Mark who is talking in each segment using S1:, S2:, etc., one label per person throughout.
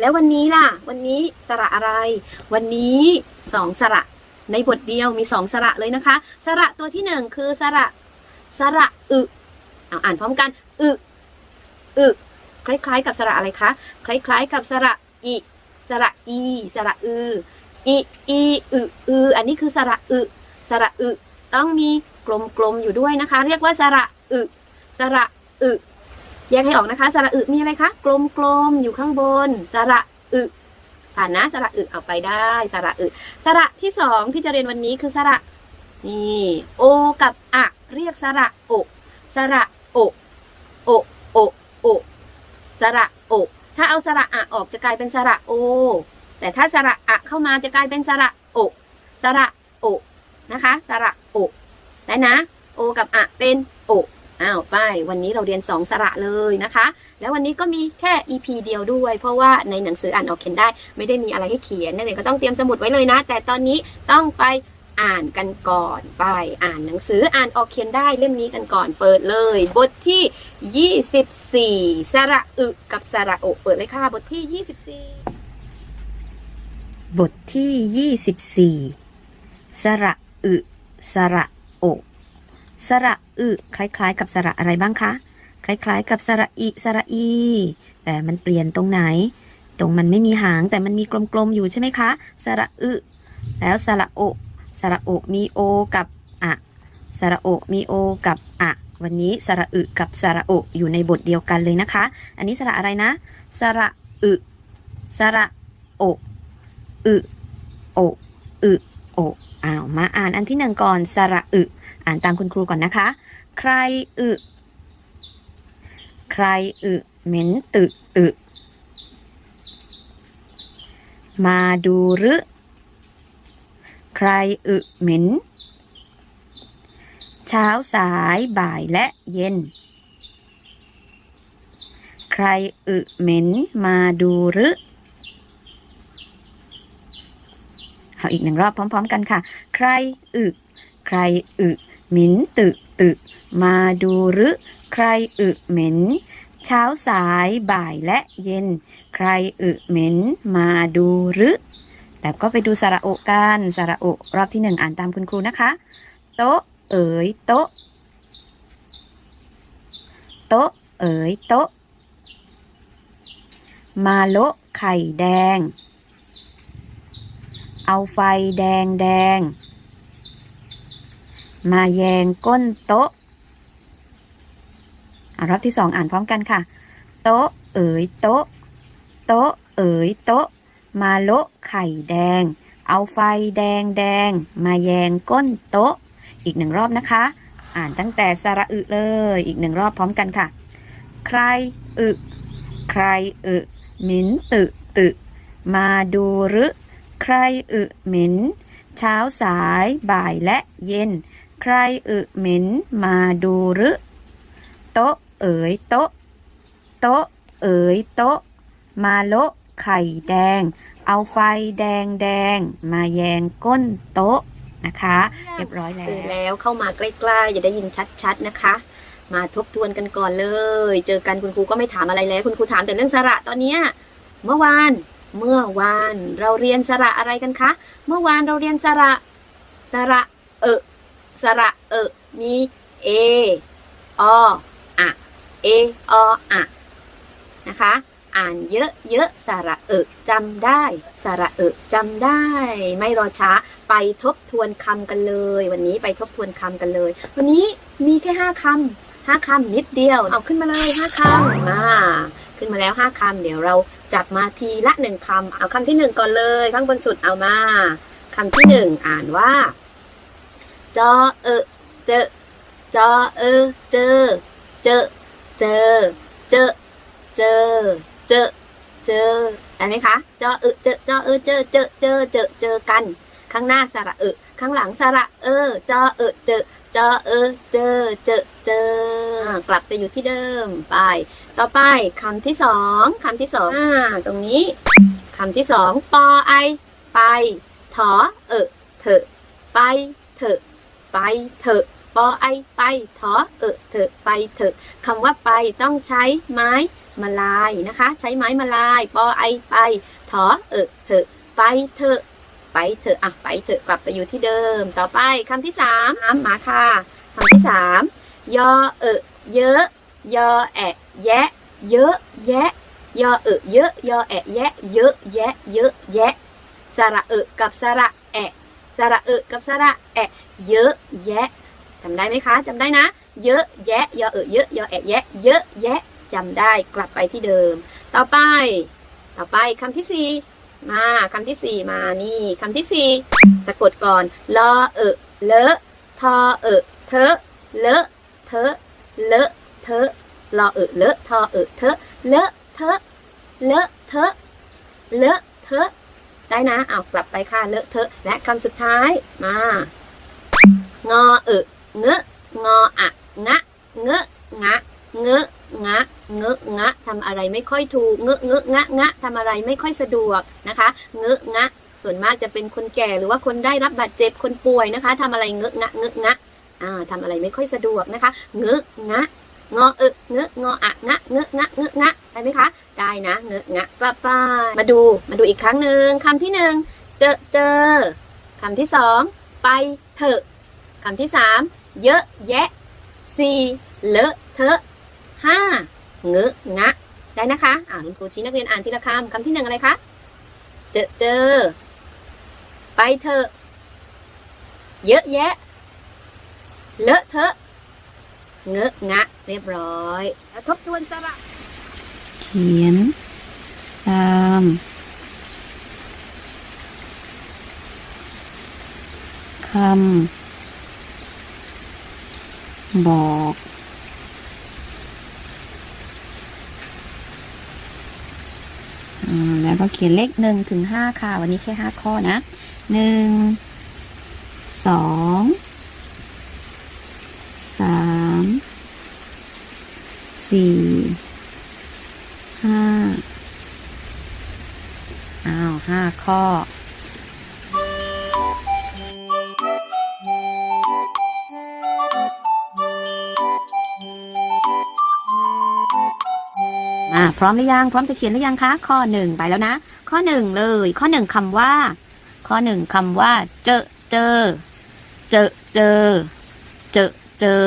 S1: แล้ววันนี้ล่ะ วันนี้สระอะไร วันนี้สองสระในบทเดียวมีสองสระเลยนะคะ สระตัวที่หนึ่งคือสระสระอึเอาอ่านพร้อมกัน อึ อึ คล้ายๆ กับสระอะไรคะ คล้ายๆ กับสระอิ สระอี สระอืออีอี อึ อืออันนี้คือสระอึ สระอึ ต้องมีกลมๆอยู่ด้วยนะคะ เรียกว่าสระอึ สระอึ แยกให้ออกนะคะ สระอึมีอะไรคะ กลมๆ อยู่ข้างบน สระอึผ่านนะ สระอึเอาไปได้ สระอึ สระที่สองที่จะเรียนวันนี้คือสระ นี่ โอ กับอะเรียกสระโอสระโอโอ โอ โอ สระโอ ถ้าเอาสระอะออกจะกลายเป็นสระโอ แต่ถ้าสระอะเข้ามาจะกลายเป็นสระโอ สระโอ นะคะ สระโอ ได้นะ โอ กับอะเป็นโอ อ้าวไปวันนี้เราเรียนสองสระเลยนะคะ แล้ววันนี้ก็มีแค่ EP เดียวด้วย เพราะว่าในหนังสืออ่านออกเขียนได้ ไม่ได้มีอะไรให้เขียนนั่นเองก็ต้องเตรียมสมุดไว้เลยนะ แต่ตอนนี้ต้องไปอ่านกันก่อนไปอ่านหนังสืออ่านออกเขียนได้เล่มนี้กันก่อนเปิดเลย บทที่ 24 สระอึกับสระโอเปิดเลยค่ะ บทที่ 24
S2: บทที่ 24 สระอึ สระโอสระ อึคล้ายๆ กับสระอะไรบ้างคะ คล้ายๆ กับสระอิสระอี แต่มันเปลี่ยนตรงไหน ตรงมันไม่มีหางแต่มันมีกลมๆอยู่ใช่ไหมคะ สระอึแล้วสระโอ สระโอมีโอกับอะสระโอมีโอกับอะวันนี้สระอึกับสระโออยู่ในบทเดียวกันเลยนะคะ อันนี้สระอะไรนะ สระอึสระโออึโออึโอ อ้าวมาอ่านอันที่หนึ่งก่อนสระอึ อ่านตามคุณครูก่อนนะคะ ใครอึ ใครอึเหม็นตึตึ มาดูรือใครอึเหม็น เช้าสายบ่ายและเย็น ใครอึเหม็นมาดูรือ เอาอีกหนึ่งรอบพร้อม ๆ กันค่ะ ใครอึใครอึเหม็นตึตึมาดูรือใครอึเหม็น เช้าสายบ่ายและเย็น ใครอึเหม็น มาดูรือแล้วก็ไปดูสระโอกันสระโอรอบที่หนึ่งอ่านตามคุณครูนะคะ โต๊ะเอ๋ยโต๊ะ โต๊ะเอ๋ยโต๊ะ มาโลไข่แดง เอาไฟแดงแดง มาแยงก้นโต๊ะรอบที่สองอ่านพร้อมกันค่ะ โต๊ะ เอ๋ยโต๊ะ โต๊ะ เอ๋ยโต๊ะ มาโละไข่แดง เอาไฟแดงแดง มาแยงก้นโต๊ะ อีกหนึ่งรอบนะคะ อ่านตั้งแต่สระอึเลย อีกหนึ่งรอบพร้อมกันค่ะ ใครอึ ใครอึหมินตึตึมาดูหรือ ใครอึเหม็น เช้าสายบ่ายและเย็น ใครอึเหม็นมาดูหรือโต๊ะเอ๋ยโต๊ะ โต๊ะเอ๋ยโต๊ะ มาโละไข่แดง เอาไฟแดงแดง มาแยงก้นโต๊ะนะคะ เรียบร้อยแล้ว
S1: ตื่นแล้วเข้ามาใกล้ๆจะได้ยินชัดๆนะคะ มาทบทวนกันก่อนเลย เจอกันคุณครูก็ไม่ถามอะไรแล้ว คุณครูถามแต่เรื่องสระตอนเนี้ยเมื่อวาน เมื่อวานเราเรียนสระอะไรกันคะ เมื่อวานเราเรียนสระ สระเออสระเออมีเอออะเอออะนะคะ อ่านเยอะๆสระเออจำได้สระเออจำได้ ไม่รอช้าไปทบทวนคำกันเลย วันนี้ไปทบทวนคำกันเลย วันนี้มีแค่ห้าคำห้าคำนิดเดียว เอาขึ้นมาเลยห้าคำมา ขึ้นมาแล้วห้าคำเดี๋ยวเราจับมาทีละหนึ่งคำเอาคำที่หนึ่งก่อนเลย ข้างบนสุดเอามาคำที่หนึ่งอ่านว่าจอเออเจอจอเออเจอเจอเจอเจอเจอเจอเจอได้ไหมคะจอเออเจอจอเออเจอเจอเจอเจอเจอกัน ข้างหน้าสระเออข้างหลังสระเออจอเออเจอจอเออเจอเจอเจออ่ากลับไปอยู่ที่เดิมไป ต่อไปคำที่สองคำที่สองอ่าตรงนี้คำที่สองปอไอ ไป ถอเออเถอะไปเถอะไปเถอะปอไอไปถอเออเถอะไปเถอะคำว่าไปต้องใช้ไม้มาลายนะคะ ใช้ไม้มาลายปอไอไปถอเออเถอะไปเถอะไปเถอะอะไปเถอะกลับไปอยู่ที่เดิม ต่อไปคำที่สามมาค่ะคำที่สามยอเออเยอะ ยอแอะแยะ เยอะแยะ ยอเออเยอะ ยอแอะแยะ เยอะแยะ เยอะแยะ สระเออกับสระแอะสระเออกับสระแอะเยอะแยะจำได้ไหมคะจำได้นะ เยอะแยะ ยอเออเยอะ ยอแอะแยะ เยอะแยะจำได้กลับไปที่เดิม ต่อไป ต่อไปคำที่สี่มาคำที่สี่มานี่คำที่สี่สะกดก่อนลอเออเลอะทอเออเทอะเลอะเทอะเลอะ เทอะลอเออเลอะทอเออเทอะเลอะเทอะเลอะเทอะเลอะเทอะได้นะ เอากลับไปค่ะเลอะเทอะ และคำสุดท้ายมางอเออเงอะงออะงะเงอะงะเงอะงะเงอะงะทำอะไรไม่ค่อยถูกเงอะเงอะงะงะทำอะไรไม่ค่อยสะดวกนะคะเงอะงะส่วนมากจะเป็นคนแก่หรือว่าคนได้รับบาดเจ็บคนป่วยนะคะทำอะไรเงอะงะเงอะงะอ่าทำอะไรไม่ค่อยสะดวกนะคะเงอะงะ งอเออเงอะงออะงะเงอะงะเงอะงะได้ไหมคะได้นะเงอะงะกลับไปมาดูมาดูอีกครั้งหนึ่งคำที่หนึ่งเจอเจอคำที่สองไปเถอะคำที่สามเยอะแยะสี่เลอะเทอะห้าเงอะงะได้นะคะอ่าคุณครูชี้นักเรียนอ่านทีละคำคำที่หนึ่งอะไรคะเจอเจอ ไปเถอะ เยอะแยะ เลอะเทอะ เงอะงะ เรียบร้อยแล้วทบทวนสระ
S2: เขียน ตามคำบอกอ่าแล้วก็เขียนเลขหนึ่งถึงห้าค่ะ วันนี้แค่ห้าข้อนะหนึ่งสองสาม สี่ห้าอ้าวห้าข้ออ่าพร้อมหรือยัง พร้อมจะเขียนหรือยังคะ ข้อหนึ่งไปแล้วนะ ข้อหนึ่งเลย ข้อหนึ่งคำว่า ข้อหนึ่งคำว่า เจอเจอ เจอเจอ เจอเจอ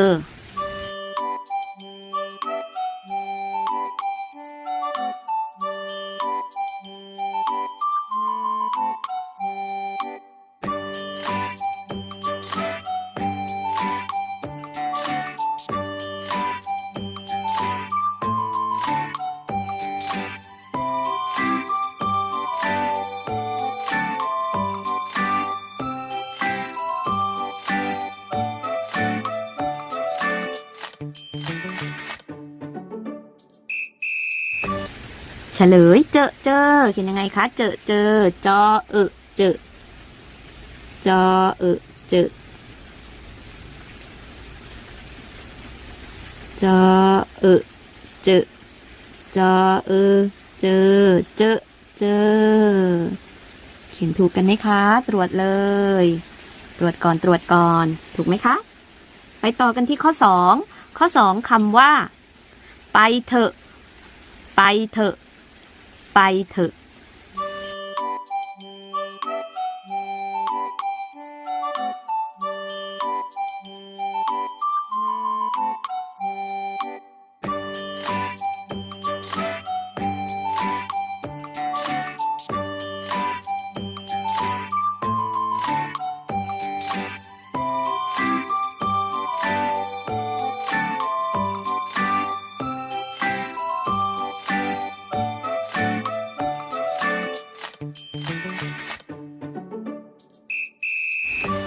S2: เฉลยเจอเจอเขียนยังไงคะ เจอเจอจอเออเจอจอเออเจอจอเออเจอจอเออเจอเจอเจอเขียนถูกกันไหมคะ ตรวจเลย ตรวจก่อนตรวจก่อน ถูกไหมคะ ไปต่อกันที่ข้อสองข้อสองคำว่า ไปเถอะ ไปเถอะ ไปเถอะ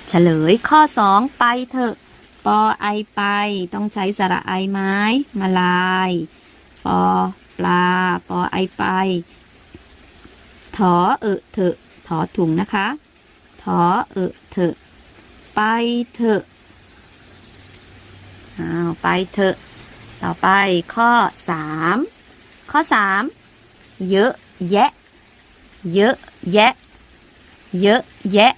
S2: เฉลยข้อสองไปเถอะ ปอไอไป ต้องใช้สระไอไม้มาลาย ปอปลา ปอไอไป ถอเออเถอะ ถอถุงนะคะ ถอเออเถอะ ไปเถอะ อ้าว ไปเถอะ ต่อไปข้อสามข้อสามเยอะแยะ เยอะแยะ เยอะแยะ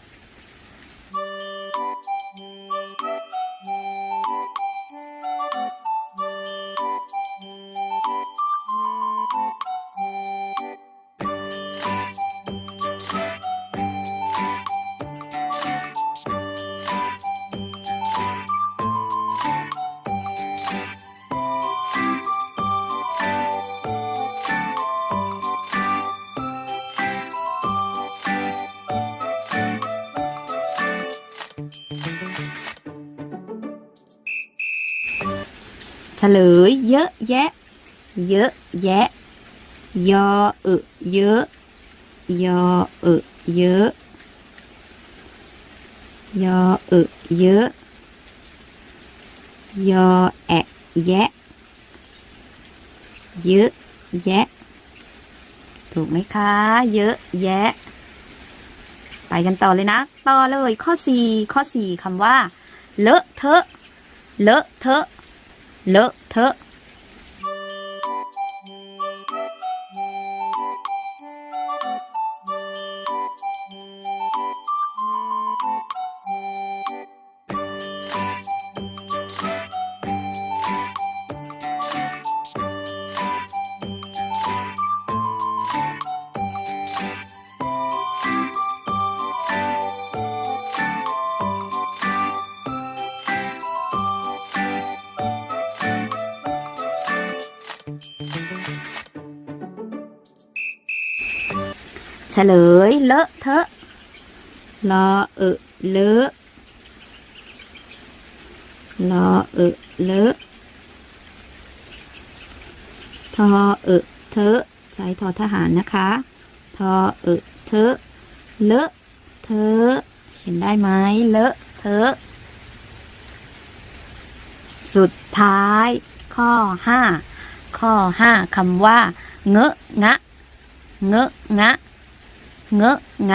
S2: เฉลยเยอะแยะ เยอะแยะ ยอเอะเยอะ ยอเอะเยอะ ยอเอะเยอะ ยอแอะแยะ เยอะแยะ ถูกไหมคะ เยอะแยะ ไปกันต่อเลยนะ ต่อเลยข้อ4ข้อ4คำว่า เลอะเทอะ เลอะเทอะ เล ลย เลอะเทอะลอเอะเลอะลอเอะเลอะทอเอะเทอะใช้ทอทหารนะคะทอเอะเทอะเลอะเทอะเขียนได้ไหมเลอะเทอะสุดท้าย ข้อ 5 ข้อ 5คำว่า เงอะงะ เงอะงะ เง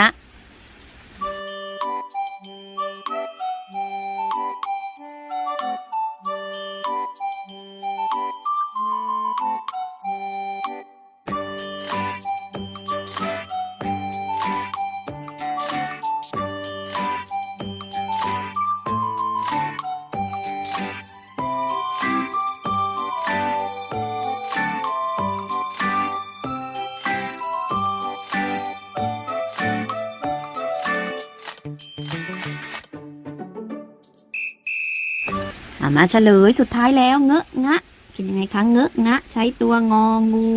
S2: อะงะอะมาเฉลยสุดท้ายแล้วเงอะงะเขียนยังไงคะเงอะงะ ใช้ตัวงองู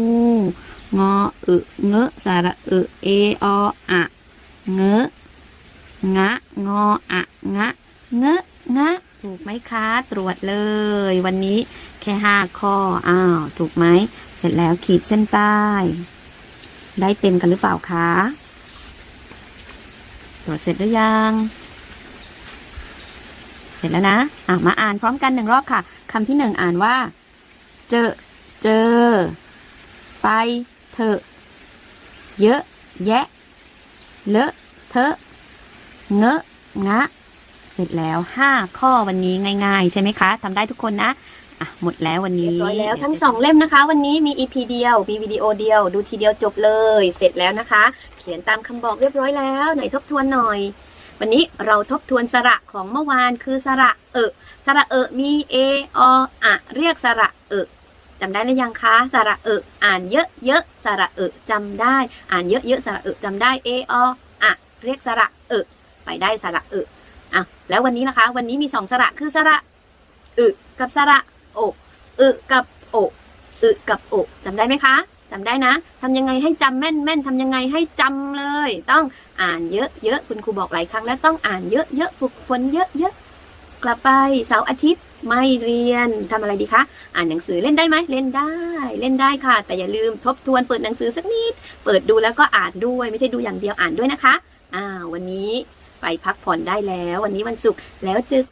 S2: งออึเงอะสระอึเอออะเงอะงะ งออะงะ เงอะงะ ถูกไหมคะ ตรวจเลย วันนี้แค่ห้าข้ออ้าวถูกไหม เสร็จแล้วขีดเส้นใต้ ได้เต็มกันหรือเปล่าคะ ตรวจเสร็จหรือยัง เสร็จแล้วนะอะมาอ่านพร้อมกันหนึ่งรอบค่ะคำที่หนึ่งอ่านว่า เจอ เจอ ไปเถอะเยอะ แยะ เลอะเทอะ เงอะงะ เสร็จแล้วห้าข้อวันนี้ง่าย ๆ ใช่ไหมคะทำได้ทุกคนนะอะหมดแล้ววันนี้
S1: บร้อยแล้วทั้งสองเล่มนะคะ วันนี้มี EP เดียว มีวิดีโอเดียว ดูทีเดียวจบเลย เสร็จแล้วนะคะ เขียนตามคำบอกเรียบร้อยแล้ว ไหนทบทวนหน่อย วันนี้เราทบทวนสระของเมื่อวานคือสระเอะสระเอะมี a o ออะเรียกสระเอะจำได้หรือยังคะสระเอะอ่านเยอะเยอะๆสระเอะจำได้ อ่านเยอะเยอะๆสระเอะจำได้ a o ออะเรียกสระเอะไปได้สระเอะอะแล้ววันนี้ล่ะคะ วันนี้มีสองสระคือสระอึกับสระโออึกับโออึกับโอจำได้ไหมคะ จำได้นะทำยังไงให้จำแม่นแม่นทำยังไงให้จำเลย ต้องอ่านเยอะเยอะคุณครูบอกหลายครั้งแล้วต้องอ่านเยอะเยอะฝึกฝนเยอะเยอะกลับไปเสาร์อาทิตย์ไม่เรียนทำอะไรดีคะ อ่านหนังสือเล่นได้ไหมเล่นได้ เล่นได้ค่ะ แต่อย่าลืมทบทวนเปิดหนังสือสักนิด เปิดดูแล้วก็อ่านด้วย ไม่ใช่ดูอย่างเดียวอ่านด้วยนะคะ อ่า วันนี้ไปพักผ่อนได้แล้ว วันนี้วันศุกร์แล้วเจอกัน